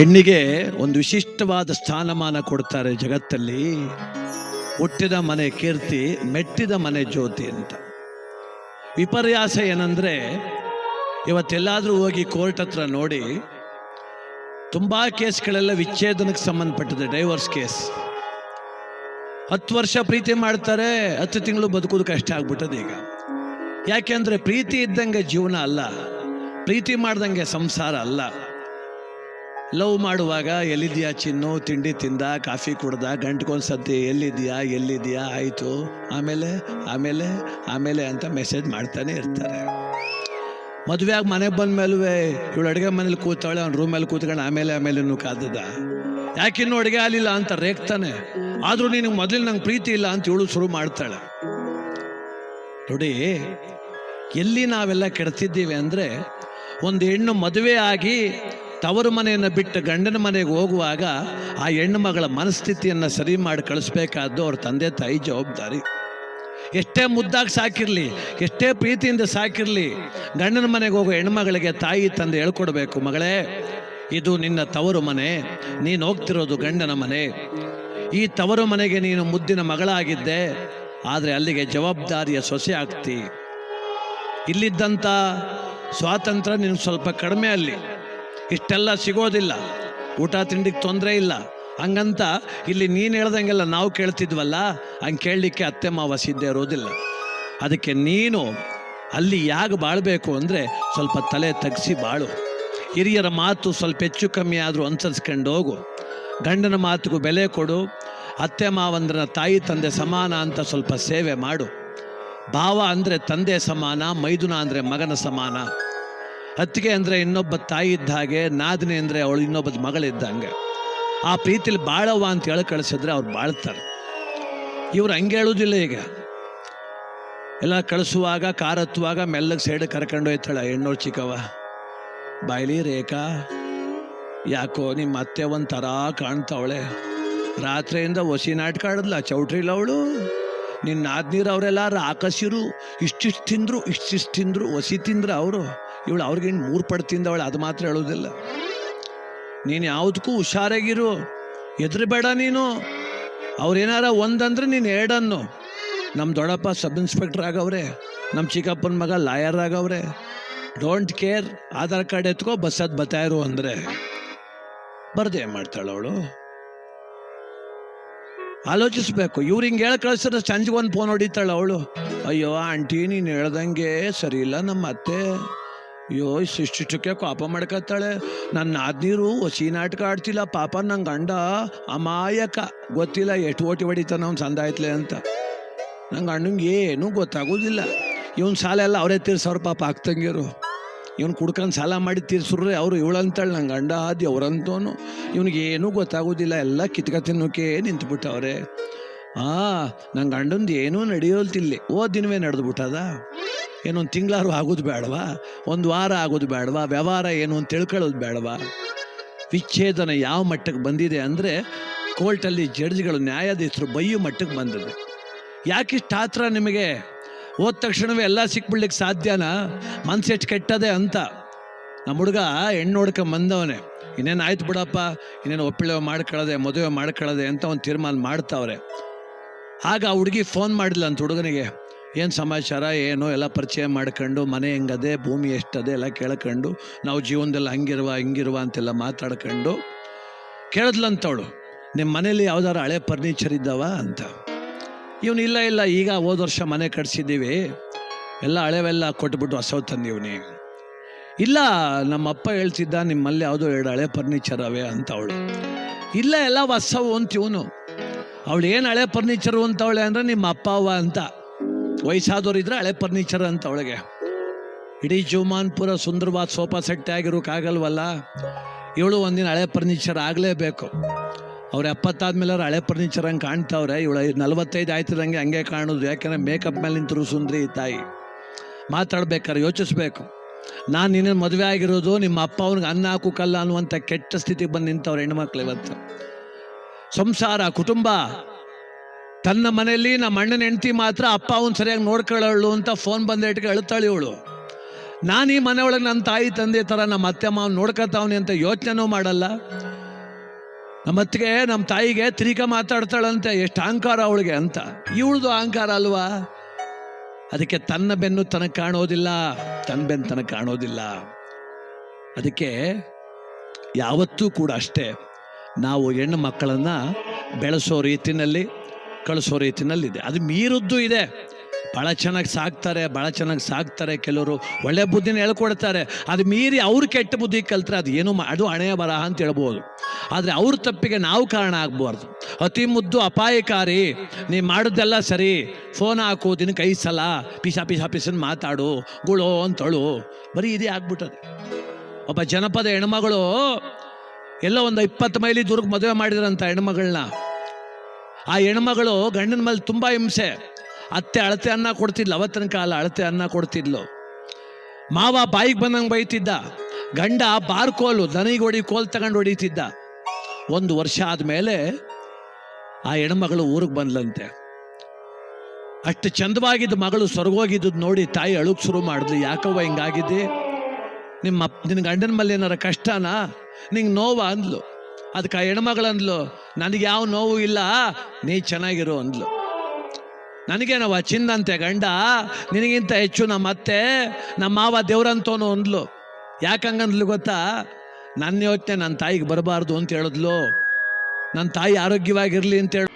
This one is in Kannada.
ಹೆಣ್ಣಿಗೆ ಒಂದು ವಿಶಿಷ್ಟವಾದ ಸ್ಥಾನಮಾನ ಕೊಡ್ತಾರೆ ಜಗತ್ತಲ್ಲಿ. ಹುಟ್ಟಿದ ಮನೆ ಕೀರ್ತಿ, ಮೆಟ್ಟಿದ ಮನೆ ಜ್ಯೋತಿ ಅಂತ. ವಿಪರ್ಯಾಸ ಏನಂದ್ರೆ, ಇವತ್ತೆಲ್ಲಾದರೂ ಹೋಗಿ ಕೋರ್ಟ್ ಹತ್ರ ನೋಡಿ, ತುಂಬ ಕೇಸ್ಗಳೆಲ್ಲ ವಿಚ್ಛೇದನಕ್ಕೆ ಸಂಬಂಧಪಟ್ಟಿದೆ, ಡೈವರ್ಸ್ ಕೇಸ್. ಹತ್ತು ವರ್ಷ ಪ್ರೀತಿ ಮಾಡ್ತಾರೆ, ಹತ್ತು ತಿಂಗಳು ಬದುಕೋದು ಕಷ್ಟ ಆಗ್ಬಿಟ್ಟದೆ ಈಗ. ಯಾಕೆಂದ್ರೆ ಪ್ರೀತಿ ಇದ್ದಂಗೆ ಜೀವನ ಅಲ್ಲ. ಪ್ರೀತಿ ಮಾಡ್ದಂಗೆ ಸಂಸಾರ ಅಲ್ಲ. ಲವ್ ಮಾಡುವಾಗ ಎಲ್ಲಿದ್ಯಾ ಚಿನ್ನು? ತಿಂಡಿ ತಿಂದ, ಕಾಫಿ ಕುಡ್ದ ಗಂಟ್ಕೊಂದು ಸತಿ ಎಲ್ಲಿದ್ಯಾ ಎಲ್ಲಿದ್ಯಾ, ಆಯಿತು? ಆಮೇಲೆ ಆಮೇಲೆ ಆಮೇಲೆ ಅಂತ ಮೆಸೇಜ್ ಮಾಡ್ತಾನೆ ಇರ್ತಾರೆ. ಮದುವೆ ಆಗಿ ಮನೆಗೆ ಬಂದ ಮೇಲೂ ಇವಳು ಅಡುಗೆ ಮನೇಲಿ ಕೂತಾಳೆ, ಅವ್ನು ರೂಮಲ್ಲಿ ಕೂತ್ಕೊಂಡು ಆಮೇಲೆ ಆಮೇಲೆ ಕಾದದ. ಯಾಕಿನ್ನೂ ಅಡುಗೆ ಆಗಲಿಲ್ಲ ಅಂತ ರೇಗ್ತಾನೆ. ಆದರೂ ನಿನಗೆ ಮೊದಲು ನಂಗೆ ಪ್ರೀತಿ ಇಲ್ಲ ಅಂತ ಇವಳು ಶುರು ಮಾಡ್ತಾಳೆ. ನೋಡಿ, ಎಲ್ಲಿ ನಾವೆಲ್ಲ ಕೆಡ್ತಿದ್ದೀವಿ ಅಂದರೆ ಒಂದು ಹೆಣ್ಣು ಮದುವೆ ಆಗಿ ತವರು ಮನೆಯನ್ನು ಬಿಟ್ಟು ಗಂಡನ ಮನೆಗೆ ಹೋಗುವಾಗ ಆ ಹೆಣ್ಣು ಮಗಳ ಮನಸ್ಥಿತಿಯನ್ನು ಸರಿ ಮಾಡಿ ಕಳಿಸ್ಬೇಕಾದ್ದು ಅವ್ರ ತಂದೆ ತಾಯಿ ಜವಾಬ್ದಾರಿ. ಎಷ್ಟೇ ಮುದ್ದಾಗಿ ಸಾಕಿರಲಿ, ಎಷ್ಟೇ ಪ್ರೀತಿಯಿಂದ ಸಾಕಿರಲಿ, ಗಂಡನ ಮನೆಗೆ ಹೋಗೋ ಹೆಣ್ಮಗಳಿಗೆ ತಾಯಿ ತಂದೆ ಹೇಳ್ಕೊಡ್ಬೇಕು, ಮಗಳೇ, ಇದು ನಿನ್ನ ತವರು ಮನೆ, ನೀನು ಹೋಗ್ತಿರೋದು ಗಂಡನ ಮನೆ. ಈ ತವರು ಮನೆಗೆ ನೀನು ಮುದ್ದಿನ ಮಗಳಾಗಿದ್ದೆ, ಆದರೆ ಅಲ್ಲಿಗೆ ಜವಾಬ್ದಾರಿಯ ಸೊಸೆ ಆಗ್ತಿ. ಇಲ್ಲಿದ್ದಂಥ ಸ್ವಾತಂತ್ರ್ಯ ನಿನಗೆ ಸ್ವಲ್ಪ ಕಡಿಮೆ ಅಲ್ಲಿ. ಇಷ್ಟೆಲ್ಲ ಸಿಗೋದಿಲ್ಲ. ಊಟ ತಿಂಡಿಗೆ ತೊಂದರೆ ಇಲ್ಲ. ಹಂಗಂತ ಇಲ್ಲಿ ನೀನು ಹೇಳ್ದಂಗೆಲ್ಲ ನಾವು ಕೇಳ್ತಿದ್ವಲ್ಲ, ಹಂಗೆ ಕೇಳಲಿಕ್ಕೆ ಅತ್ತೆ ಮಾವ ಸಿದ್ಧ ಇರೋದಿಲ್ಲ. ಅದಕ್ಕೆ ನೀನು ಅಲ್ಲಿ ಯಾಗ ಬಾಳಬೇಕು ಅಂದರೆ ಸ್ವಲ್ಪ ತಲೆ ತಗ್ಸಿ ಬಾಳು. ಹಿರಿಯರ ಮಾತು ಸ್ವಲ್ಪ ಹೆಚ್ಚು ಕಮ್ಮಿ ಆದರೂ ಅನುಸರಿಸ್ಕೊಂಡು ಹೋಗು. ಗಂಡನ ಮಾತಿಗೂ ಬೆಲೆ ಕೊಡು. ಅತ್ತೆ ಮಾವಂದ್ರನ ತಾಯಿ ತಂದೆ ಸಮಾನ ಅಂತ ಸ್ವಲ್ಪ ಸೇವೆ ಮಾಡು. ಭಾವ ಅಂದರೆ ತಂದೆ ಸಮಾನ, ಮೈದುನ ಅಂದರೆ ಮಗನ ಸಮಾನ. ಅತ್ತಿಗೆ ಅಂದರೆ ಇನ್ನೊಬ್ಬ ತಾಯಿ ಇದ್ದ ಹಾಗೆ, ನಾದಿನಿ ಅಂದರೆ ಅವಳು ಇನ್ನೊಬ್ಬ ಮಗಳಿದ್ದಂಗೆ ಆ ಪ್ರೀತಿಲಿ ಬಾಳವ್ವ ಅಂತ ಹೇಳಿ ಕಳಿಸಿದ್ರೆ ಅವ್ರು ಬಾಳ್ತಾರೆ. ಇವ್ರು ಹಂಗೆ ಹೇಳೋದಿಲ್ಲ ಈಗ. ಎಲ್ಲ ಕಳಿಸುವಾಗ ಕಾರತ್ತುವಾಗ ಮೆಲ್ಲಗೆ ಸೈಡ್ ಕರ್ಕೊಂಡು ಹೋಯ್ತಾಳೆ, ಹೆಣ್ಣೋರು ಚಿಕ್ಕವ ಬಾಯ್ಲಿ ರೇಖಾ, ಯಾಕೋ ನಿಮ್ಮ ಅತ್ತೆ ಒಂಥರ ಕಾಣ್ತಾವಳೆ. ರಾತ್ರಿಯಿಂದ ಒಸಿ ನಾಟಕ ಆಡಿದ್ಲ ಚೌಟ್ರಿಲ್ಲ ಅವಳು. ನಿನ್ನ ಆದ್ನೀರು ಅವರೆಲ್ಲ ರಾಕಸಿರು ಇಷ್ಟಿಷ್ಟು ತಿಂದ್ರು, ಇಷ್ಟಿಷ್ಟು ತಿಂದರು, ಒಸಿ ತಿಂದ್ರು ಅವರು. ಇವಳು ಅವ್ರಿಗೇನು ಮೂರು ಪಟ್ಟು ತಿಂದವಳು ಅದು ಮಾತ್ರ ಹೇಳೋದಿಲ್ಲ ನೀನು ಯಾವುದಕ್ಕೂ ಹುಷಾರಾಗಿರು, ಹೆದ್ರಬೇಡ ನೀನು. ಅವ್ರೇನಾರ ಒಂದಂದ್ರೆ ನೀನು ಎರಡನ್ನು. ನಮ್ಮ ದೊಡ್ಡಪ್ಪ ಸಬ್ ಇನ್ಸ್ಪೆಕ್ಟರ್ ಆಗವ್ರೆ ನಮ್ಮ ಚಿಕ್ಕಪ್ಪನ ಮಗ ಲಾಯರ್ ಆಗವ್ರೆ. ಡೋಂಟ್ ಕೇರ್, ಆಧಾರ್ ಕಾರ್ಡ್ ಎತ್ಕೋ, ಬಸ್ ಬತ್ತಾ ಇರು ಅಂದರೆ. ಬರ್ದೇ ಮಾಡ್ತಾಳೆ ಅವಳು? ಆಲೋಚಿಸ್ಬೇಕು. ಇವ್ರು ಹಿಂಗೆ ಹೇಳಿ ಕಳಿಸಿದ್ರೆ ಸಂಜೆಗೆ ಒಂದು ಫೋನ್ ಹೊಡಿತಾಳೆ ಅವಳು. ಅಯ್ಯೋ, ಆಂಟಿ, ನೀನು ಹೇಳ್ದಂಗೆ ಸರಿ ಇಲ್ಲ ನಮ್ಮ ಅತ್ತೆ ಅಯ್ಯೋ ಇಷ್ಟಿಷ್ಟಕ್ಕೆ ಕೋಪ ಮಾಡ್ಕೊತಾಳೆ. ನನ್ನ ನಾದ್ನೀರು ಹೊಸಿ ನಾಟಕ ಆಡ್ತಿಲ್ಲ, ಪಾಪ ನಂಗೆ ಗಂಡ ಅಮಾಯಕ. ಗೊತ್ತಿಲ್ಲ ಎಷ್ಟು ಓಟಿ ಹೊಡಿತಾನ ಅವ್ನು ಸಂದ ಆಯ್ತಲೆ ಅಂತ. ನಂಗೆ ಅಣ್ಣಂಗೆ ಏನೂ ಗೊತ್ತಾಗೋದಿಲ್ಲ. ಇವನ್ ಸಾಲ ಎಲ್ಲ ಅವರೇ ತೀರ್ಸವ್ರ ಪಾಪ ಆಗ್ತಂಗಿರು. ಇವ್ನು ಕುಡ್ಕೊಂಡು ಸಾಲ ಮಾಡಿ ತೀರ್ಸ್ರೆ ಅವರು ಇವಳಂತಾಳೆ ನಂಗೆ ಗಂಡ ಆದಿ ಅವ್ರಂತವನು ಇವನಿಗೆ ಏನೂ ಗೊತ್ತಾಗೋದಿಲ್ಲ, ಎಲ್ಲ ಕಿತ್ಕ ತಿನ್ನೋಕೆ ನಿಂತ್ಬಿಟ್ಟವ್ರೆ. ಆ, ನಂಗೆ ಗಂಡಂದು ಏನೂ ನಡೆಯೋಲ್ತಿಲ್ಲ. ಓ ದಿನವೇ ನಡೆದ್ಬಿಟ್ಟದ. ಏನೊಂದು ತಿಂಗಳಾರು ಆಗೋದು ಬೇಡವಾ? ಒಂದು ವಾರ ಆಗೋದು ಬೇಡವಾ? ವ್ಯವಹಾರ ಏನು ಅಂತ ತಿಳ್ಕೊಳ್ಳೋದು ಬೇಡವಾ? ವಿಚ್ಛೇದನ ಯಾವ ಮಟ್ಟಕ್ಕೆ ಬಂದಿದೆ ಅಂದರೆ ಕೋರ್ಟಲ್ಲಿ ಜಡ್ಜ್ಗಳು ನ್ಯಾಯಾಧೀಶರು ಬೈಯೋ ಮಟ್ಟಕ್ಕೆ ಬಂದಿದೆ ಯಾಕಿಷ್ಟು ಆತ್ರ ನಿಮಗೆ? ಹೋದ ತಕ್ಷಣವೇ ಎಲ್ಲ ಸಿಕ್ಬಿಡ್ಲಿಕ್ಕೆ ಸಾಧ್ಯನಾ? ಮನ್ಸೆಷ್ಟು ಕೆಟ್ಟದೆ ಅಂತ. ನಮ್ಮ ಹುಡುಗ ಹೆಣ್ಣು ನೋಡ್ಕೊಂಡು ಬಂದವನೆ. ಇನ್ನೇನು ಆಯ್ತು ಬಿಡಪ್ಪ? ಇನ್ನೇನು ಒಪ್ಪಿಳೆ ಮಾಡ್ಕೊಳ್ಳೋದೆ, ಮದುವೆ ಮಾಡ್ಕೊಳ್ಳೋದೆ ಅಂತ ಒಂದು ತೀರ್ಮಾನ ಮಾಡ್ತಾವ್ರೆ. ಆಗ ಆ ಹುಡುಗಿ ಫೋನ್ ಮಾಡಿಲ್ಲ ಅಂತ ಹುಡುಗನಿಗೆ. ಏನು ಸಮಾಚಾರ, ಏನು ಎಲ್ಲ ಪರಿಚಯ ಮಾಡ್ಕೊಂಡು, ಮನೆ ಹೆಂಗದೆ, ಭೂಮಿ ಎಷ್ಟದೆ ಎಲ್ಲ ಕೇಳ್ಕೊಂಡು, ನಾವು ಜೀವನದಲ್ಲಿ ಹಂಗಿರುವ, ಹಿಂಗಿರುವ ಅಂತೆಲ್ಲ ಮಾತಾಡ್ಕೊಂಡು ಕೇಳಿದ್ಲಂತವಳು ನಿಮ್ಮ ಮನೇಲಿ ಯಾವ್ದಾರು ಹಳೆ ಫರ್ನಿಚರ್ ಇದ್ದಾವ ಅಂತ. ಇವನು ಇಲ್ಲ ಇಲ್ಲ, ಈಗ ಹೋದ ವರ್ಷ ಮನೆ ಕಟ್ಸಿದ್ದೀವಿ. ಎಲ್ಲ ಹಳೆವೆಲ್ಲ ಕೊಟ್ಬಿಟ್ಟು ಹೊಸವು ತಂದಿವ್ನಿ. ಇಲ್ಲ, ನಮ್ಮ ಅಪ್ಪ ಹೇಳ್ತಿದ್ದ, ನಿಮ್ಮಲ್ಲಿ ಯಾವುದೋ ಎರಡು ಹಳೆ ಫರ್ನಿಚರ್ ಅವೆ ಅಂತ ಅವಳು ಇಲ್ಲ, ಎಲ್ಲ ಹೊಸವು ಅಂತ ಇವನು ಅವಳು ಏನು ಹಳೆ ಫರ್ನಿಚರು ಅಂತವಳೆ ಅಂದರೆ ನಿಮ್ಮ ಅಪ್ಪ ಅವ್ವ ಅಂತ. ವಯಸ್ಸಾದವ್ರು ಇದ್ರೆ ಹಳೆ ಫರ್ನಿಚರ್ ಅಂತ ಅವಳಿಗೆ. ಇಡೀ ಜೀವಮಾನ್ಪುರ ಸುಂದರವಾದ ಸೋಫಾ ಸೆಟ್ ಆಗಿರೋಕ್ಕಾಗಲ್ವಲ್ಲ ಇವಳು ಒಂದಿನ ಹಳೆ ಫರ್ನಿಚರ್ ಆಗಲೇಬೇಕು. ಅವ್ರು ಎಪ್ಪತ್ತಾದ್ಮೇಲೆ ಅವ್ರು ಹಳೆ ಫರ್ನಿಚರ್ ಹಂಗೆ ಕಾಣ್ತಾವ್ರೆ. ಇವಳು ನಲವತ್ತೈದು ಆಯ್ತಿದಂಗೆ ಹಂಗೆ ಕಾಣೋದು. ಯಾಕೆಂದರೆ ಮೇಕಪ್ ಮೇಲೆ ನಿಂತರು ಸುಂದ್ರಿ ತಾಯಿ. ಮಾತಾಡ್ಬೇಕಾದ್ರೆ ಯೋಚಿಸ್ಬೇಕು. ನಾನು ನಿನ್ನ ಮದುವೆ ಆಗಿರೋದು ನಿಮ್ಮ ಅಪ್ಪ ಅವ್ನಿಗೆ ಅನ್ನ ಹಾಕೋಕಲ್ಲ ಅನ್ನುವಂಥ ಕೆಟ್ಟ ಸ್ಥಿತಿಗೆ ಬಂದು ನಿಂತವ್ರು ಹೆಣ್ಮಕ್ಳು ಇವತ್ತು. ಸಂಸಾರ, ಕುಟುಂಬ ತನ್ನ ಮನೆಯಲ್ಲಿ ನಮ್ಮ ಅಣ್ಣನ ಹೆಂಡತಿ ಮಾತ್ರ ಅಪ್ಪ ಅವನು ಸರಿಯಾಗಿ ನೋಡ್ಕೊಳ್ಳೋಳು ಅಂತ ಫೋನ್ ಬಂದೇಟಿಗೆ ಅಳ್ತಾಳೆ ಇವಳು. ನಾನು ಈ ಮನೆ ಒಳಗೆ ನನ್ನ ತಾಯಿ ತಂದೆ ಥರ ನಮ್ಮ ಅತ್ತೆ ಮಾವನ್ ನೋಡ್ಕೊತಾವನಿ ಅಂತ ಯೋಚನೆನೂ ಮಾಡಲ್ಲ. ನಮ್ಮತ್ತಿಗೆ ನಮ್ಮ ತಾಯಿಗೆ ತಿರಿಕ ಮಾತಾಡ್ತಾಳಂತೆ, ಎಷ್ಟು ಅಹಂಕಾರ ಅವಳಿಗೆ ಅಂತ. ಇವಳ್ದು ಅಹಂಕಾರ ಅಲ್ವಾ? ಅದಕ್ಕೆ ತನ್ನ ಬೆನ್ನು ತನಗೆ ಕಾಣೋದಿಲ್ಲ ತನ್ನ ಬೆನ್ನು ತನಗೆ ಕಾಣೋದಿಲ್ಲ. ಅದಕ್ಕೆ ಯಾವತ್ತೂ ಕೂಡ ಅಷ್ಟೇ, ನಾವು ಹೆಣ್ಣು ಮಕ್ಕಳನ್ನು ಬೆಳೆಸೋ ರೀತಿನಲ್ಲಿ ಕಳಿಸೋ ರೀತಿಯಲ್ಲಿದೆ ಅದು ಮೀರದ್ದು ಇದೆ. ಭಾಳ ಚೆನ್ನಾಗಿ ಸಾಕ್ತಾರೆ ಭಾಳ ಚೆನ್ನಾಗಿ ಸಾಕ್ತಾರೆ ಕೆಲವರು. ಒಳ್ಳೆ ಬುದ್ಧಿನ ಹೇಳ್ಕೊಡ್ತಾರೆ. ಅದು ಮೀರಿ ಅವ್ರು ಕೆಟ್ಟ ಬುದ್ಧಿ ಕಲ್ತ್ರೆ ಅದು ಏನು ಅದು ಹಣೆಯ ಬರಹ ಅಂತ ಹೇಳ್ಬೋದು. ಆದರೆ ಅವ್ರ ತಪ್ಪಿಗೆ ನಾವು ಕಾರಣ ಆಗ್ಬಾರ್ದು. ಅತಿ ಮುದ್ದು ಅಪಾಯಕಾರಿ, ನೀ ಮಾಡೋದೆಲ್ಲ ಸರಿ, ಫೋನ್ ಹಾಕು ದಿನಕ್ಕೆ ಐದು ಸಲ, ಪಿಸ ಪಿಸ, ಪಿಸನ್ ಮಾತಾಡು, ಗುಳು ಅಂತಳು. ಬರೀ ಇದೇ ಆಗ್ಬಿಟ್ಟದೆ. ಒಬ್ಬ ಜನಪದ ಹೆಣ್ಮಗಳು, ಎಲ್ಲೋ ಒಂದು ಇಪ್ಪತ್ತು ಮೈಲಿ ದೂರಕ್ಕೆ ಮದುವೆ ಮಾಡಿದ್ರಂತ ಹೆಣ್ಮಗಳನ್ನ ಆ ಹೆಣ್ಮಗಳು ಗಂಡನ ಮೇಲೆ ತುಂಬ ಹಿಂಸೆ. ಅತ್ತೆ ಅಳತೆ ಅನ್ನ ಕೊಡ್ತಿದ್ಲು, ಅವತ್ತಿನ ಕಾಲ ಅಳತೆ ಅನ್ನ ಕೊಡ್ತಿದ್ಲು. ಮಾವ ಬಾಯಿಗೆ ಬಂದಂಗೆ ಬೈತಿದ್ದ, ಗಂಡ ಬಾರ್ಕೋಲು ದನಿಗೆ ಹೊಡಿ, ಕೋಲ್ ತಗೊಂಡು ಹೊಡಿತಿದ್ದ. ಒಂದು ವರ್ಷ ಆದಮೇಲೆ ಆ ಹೆಣ್ಮಗಳು ಊರಿಗೆ ಬಂದ್ಲಂತೆ. ಅಷ್ಟು ಚಂದವಾಗಿದ್ದ ಮಗಳು ಸ್ವರ್ಗೋಗಿದ್ದು ನೋಡಿ ತಾಯಿ ಅಳುಕ್ ಶುರು ಮಾಡಿದ್ಲು, ಯಾಕವ್ವ ಹಿಂಗಾಗಿದ್ದಿ? ನಿಮ್ಮ ನಿನ್ನ ಗಂಡನ ಮೇಲೆ ಏನಾರ ಕಷ್ಟನಾ? ನಿಂಗೆ ನೋವಾ ಅಂದ್ಲು. ಅದಕ್ಕೆ ಆ ಹೆಣ್ಮಗಳು ಅಂದ್ಲು, ನನಗೆ ಯಾವ ನೋವು ಇಲ್ಲ, ನೀ ಚೆನ್ನಾಗಿರು ಅಂದ್ಲು. ನನಗೇನವ ಚಿನ್ನಂತೆ ಗಂಡ, ನಿನಗಿಂತ ಹೆಚ್ಚು ನಮ್ಮ ಅತ್ತೆ, ನಮ್ಮ ಮಾವ ದೇವ್ರಂತೋನು ಅಂದ್ಲು. ಯಾಕಂಗಂದ್ಲು ಗೊತ್ತಾ? ನನ್ನ ಯೋಚನೆ ನನ್ನ ತಾಯಿಗೆ ಬರಬಾರ್ದು ಅಂತ ಹೇಳಿದ್ಲು. ನನ್ನ ತಾಯಿ ಆರೋಗ್ಯವಾಗಿರಲಿ ಅಂತ ಹೇಳಿ